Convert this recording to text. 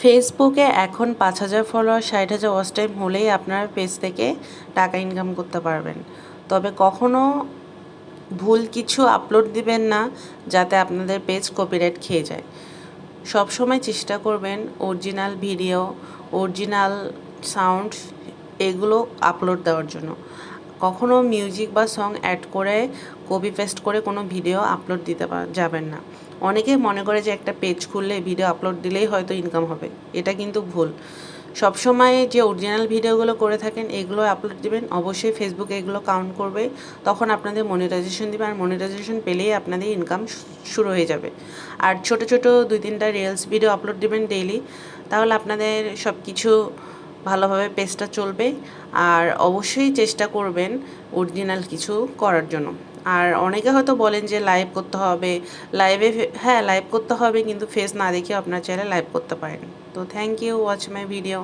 ফেসবুকে এখন পাঁচ হাজার ফলোয়ার, ষাট হাজার ওয়াচ টাইম হলেই আপনার পেজ থেকে টাকা ইনকাম করতে পারবেন। তবে কখনো ভুল কিছু আপলোড দিবেন না, যাতে আপনাদের পেজ কপিরাইট খেয়ে যায়। সব সময় চেষ্টা করবেন অরিজিনাল ভিডিও অরিজিনাল সাউন্ড এগুলো আপলোড দেওয়ার জন্য। কখনো মিউজিক বা সং অ্যাড করে কপি পেস্ট করে কোনো ভিডিও আপলোড দিতে যাবেন না। অনেকে মনে করে যে একটা পেজ খুললে ভিডিও আপলোড দিলেই হয়তো ইনকাম হবে। এটা কিন্তু ভুল। সবসময় যে অরিজিনাল ভিডিওগুলো করে থাকেন, এগুলো আপলোড দিবেন। অবশ্যই ফেসবুকে এগুলো কাউন্ট করবে। তখন আপনাদের মনিটাইজেশন দিবে আর মনিটাইজেশন পেলেই আপনাদের ইনকাম শুরু হয়ে যাবে। আর ছোট ছোট দুই তিনটা রিলস ভিডিও আপলোড দিবেন ডেইলি তাহলে আপনাদের সব কিছু ভালোভাবে পেস্টটা চলবে আর অবশ্যই চেষ্টা করবেন অরিজিনাল কিছু করার জন্য। আর অনেকে হয়তো বলেন যে লাইভ করতে হবে লাইভে হ্যাঁ লাইভ করতে হবে কিন্তু ফেস না দেখে আপনার চ্যানেলে লাইভ করতে পারেন। তো thank you watch my video